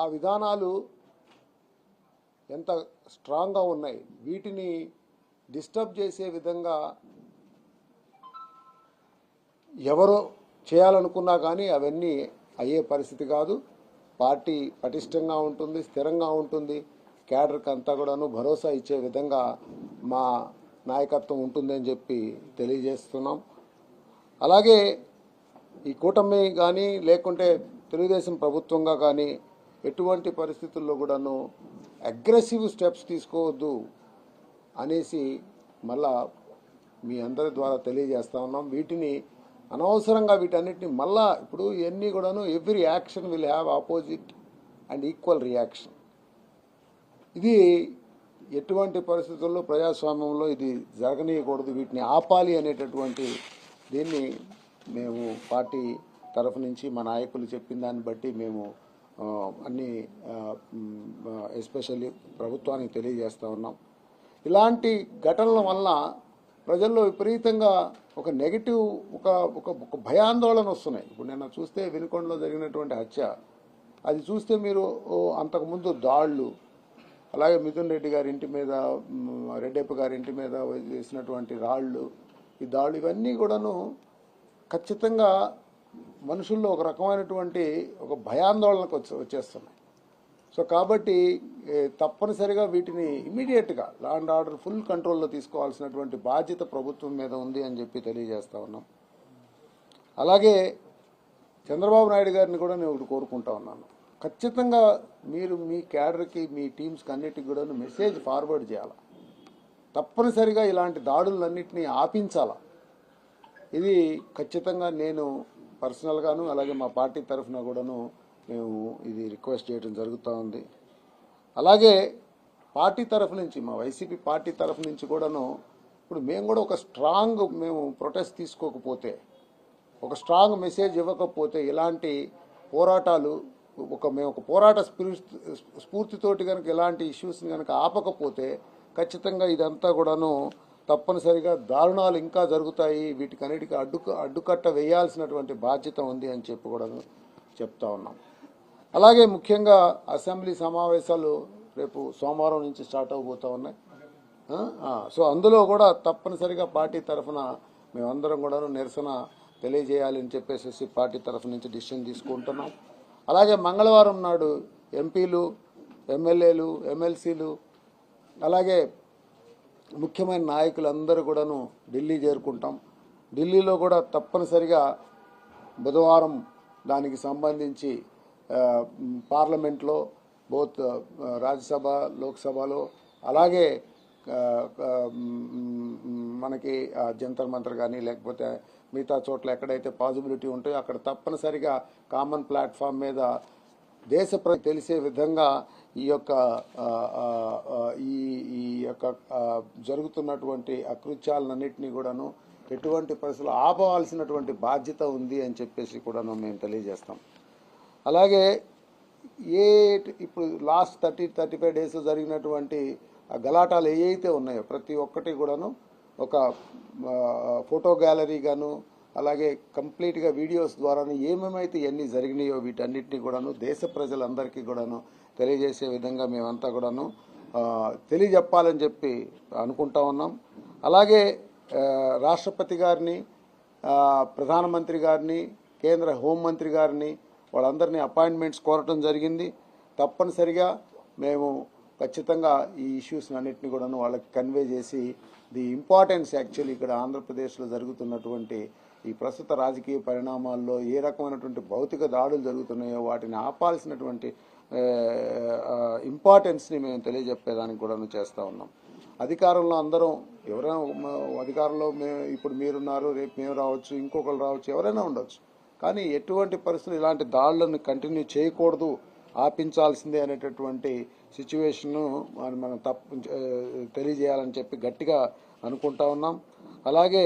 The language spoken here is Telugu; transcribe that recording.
ఆ విధానాలు ఎంత స్ట్రాంగ్గా ఉన్నాయి వీటిని డిస్టర్బ్ చేసే విధంగా ఎవరో చేయాలనుకున్నా కానీ అవన్నీ అయ్యే పరిస్థితి కాదు. పార్టీ పటిష్టంగా ఉంటుంది స్థిరంగా ఉంటుంది. క్యాడర్కి అంతా కూడాను భరోసా ఇచ్చే విధంగా మా నాయకత్వం ఉంటుందని చెప్పి తెలియజేస్తున్నాం. అలాగే ఈ కూటమి కానీ లేకుంటే తెలుగుదేశం ప్రభుత్వంగా కానీ ఎటువంటి పరిస్థితుల్లో కూడాను అగ్రెసివ్ స్టెప్స్ తీసుకోవద్దు అనేసి మళ్ళా మీ అందరి ద్వారా తెలియజేస్తా ఉన్నాం. వీటిని అనవసరంగా వీటన్నిటిని మళ్ళా ఇప్పుడు ఇవన్నీ కూడాను every action will have opposite and equal reaction. ఇది ఎటువంటి పరిస్థితుల్లో ప్రజాస్వామ్యంలో ఇది జరగనీయకూడదు వీటిని ఆపాలి అనేటటువంటి దీన్ని మేము పార్టీ తరఫు నుంచి మా నాయకులు చెప్పిన దాన్ని బట్టి మేము అన్ని ఎస్పెషల్లీ ప్రభుత్వానికి తెలియజేస్తూ ఉన్నాం. ఇలాంటి ఘటనల వల్ల ప్రజల్లో విపరీతంగా ఒక నెగిటివ్ ఒక ఒక ఒక భయాందోళన వస్తున్నాయి. ఇప్పుడు నిన్న చూస్తే వినుకొండలో జరిగినటువంటి హత్య. అది చూస్తే మీరు ఓ, అంతకుముందు దాళ్ళు అలాగే మిథున్ రెడ్డి గారి ఇంటి మీద మ్, రెడ్డప్ప గారి ఇంటి మీద వేసినటువంటి రాళ్ళు ఈ దాళ్ళు ఇవన్నీ కూడాను ఖచ్చితంగా మనుషుల్లో ఒక రకమైనటువంటి ఒక భయాందోళనకు వచ్చే వచ్చేస్తున్నాయి. సో కాబట్టి తప్పనిసరిగా వీటిని ఇమీడియట్గా లా అండ్ ఆర్డర్ ఫుల్ కంట్రోల్లో తీసుకోవాల్సినటువంటి బాధ్యత ప్రభుత్వం మీద ఉంది అని చెప్పి తెలియజేస్తా ఉన్నాం. అలాగే చంద్రబాబు నాయుడు గారిని కూడా నేను ఒకటి కోరుకుంటా ఉన్నాను. ఖచ్చితంగా మీరు మీ క్యాడర్కి మీ టీమ్స్కి అన్నిటికి కూడా మెసేజ్ ఫార్వర్డ్ చేయాలి? తప్పనిసరిగా ఇలాంటి దాడులన్నింటినీ ఆపించాలా? ఇది ఖచ్చితంగా నేను పర్సనల్గాను అలాగే మా పార్టీ తరఫున కూడాను మేము ఇది రిక్వెస్ట్ చేయడం జరుగుతూ ఉంది. అలాగే పార్టీ తరఫు నుంచి మా వైసీపీ పార్టీ తరఫు నుంచి కూడాను ఇప్పుడు మేము కూడా ఒక స్ట్రాంగ్ మేము ప్రొటెస్ట్ తీసుకోకపోతే ఒక స్ట్రాంగ్ మెసేజ్ ఇవ్వకపోతే ఇలాంటి పోరాటాలు ఒక మేము ఒక పోరాట స్పిరిట్ స్ఫూర్తితోటి కనుక ఇలాంటి ఇష్యూస్ని కనుక ఆపకపోతే ఖచ్చితంగా ఇదంతా కూడాను తప్పనిసరిగా దారుణాలు ఇంకా జరుగుతాయి. వీటికన్నిటికీ అడ్డుక అడ్డుకట్ట వేయాల్సినటువంటి బాధ్యత ఉంది అని చెప్పి కూడా చెప్తా ఉన్నాం. అలాగే ముఖ్యంగా అసెంబ్లీ సమావేశాలు రేపు సోమవారం నుంచి స్టార్ట్ అవబోతూ ఉన్నాయి. సో అందులో కూడా తప్పనిసరిగా పార్టీ తరఫున మేమందరం కూడా నిరసన తెలియజేయాలని చెప్పేసి పార్టీ తరఫు నుంచి డిసిషన్ తీసుకుంటున్నాం. అలాగే మంగళవారం నాడు ఎంపీలు ఎమ్మెల్యేలు ఎమ్మెల్సీలు అలాగే ముఖ్యమైన నాయకులందరూ కూడాను ఢిల్లీ చేరుకుంటాం. ఢిల్లీలో కూడా తప్పనిసరిగా బుధవారం దానికి సంబంధించి పార్లమెంట్లో బోత్ రాజ్యసభ లోక్సభలో అలాగే మనకి జంతర్ మంతర్ కానీ లేకపోతే మిగతా చోట్ల ఎక్కడైతే పాసిబిలిటీ ఉంటాయో అక్కడ తప్పనిసరిగా కామన్ ప్లాట్ఫామ్ మీద దేశ ప్ర తెలిసే విధంగా ఈ యొక్క ఈ ఈ యొక్క జరుగుతున్నటువంటి అకృత్యాలన్నింటినీ కూడాను ఎటువంటి పరిస్థితులు ఆపవలసినటువంటి బాధ్యత ఉంది అని చెప్పేసి కూడాను మేము తెలియజేస్తాం. అలాగే ఏ ఇప్పుడు last thirty thirty five days జరిగినటువంటి గలాటాలు ఏవైతే ఉన్నాయో ప్రతి ఒక్కటి కూడాను ఒక ఫోటో గ్యాలరీ గాను అలాగే కంప్లీట్గా వీడియోస్ ద్వారాను ఏమేమైతే ఇవన్నీ జరిగినాయో వీటన్నిటిని కూడాను దేశ ప్రజలందరికీ కూడాను తెలియజేసే విధంగా మేమంతా కూడాను తెలియజెప్పాలని చెప్పి అనుకుంటా ఉన్నాం. అలాగే రాష్ట్రపతి గారిని ప్రధానమంత్రి గారిని కేంద్ర హోంమంత్రి గారిని వాళ్ళందరినీ అపాయింట్మెంట్స్ కోరటం జరిగింది. తప్పనిసరిగా మేము ఖచ్చితంగా ఈ ఇష్యూస్ అన్నింటినీ కూడాను వాళ్ళకి కన్వే చేసి ది ఇంపార్టెన్స్ యాక్చువల్లీ ఇక్కడ ఆంధ్రప్రదేశ్లో జరుగుతున్నటువంటి ఈ ప్రస్తుత రాజకీయ పరిణామాల్లో ఏ రకమైనటువంటి భౌతిక దాడులు జరుగుతున్నాయో వాటిని ఆపాల్సినటువంటి ఇంపార్టెన్స్ని మేము తెలియజెప్పేదానికి కూడా చేస్తూ ఉన్నాం. అధికారంలో అందరం ఎవరైనా అధికారంలో మేము ఇప్పుడు మీరున్నారు రేపు మేము రావచ్చు ఇంకొకరు రావచ్చు ఎవరైనా ఉండొచ్చు. కానీ ఎటువంటి పరిస్థితులు ఇలాంటి దాడులను కంటిన్యూ చేయకూడదు ఆపించాల్సిందే అనేటటువంటి సిచ్యువేషన్ను మనం తప్పు తెలియజేయాలని చెప్పి గట్టిగా అనుకుంటా ఉన్నాం. అలాగే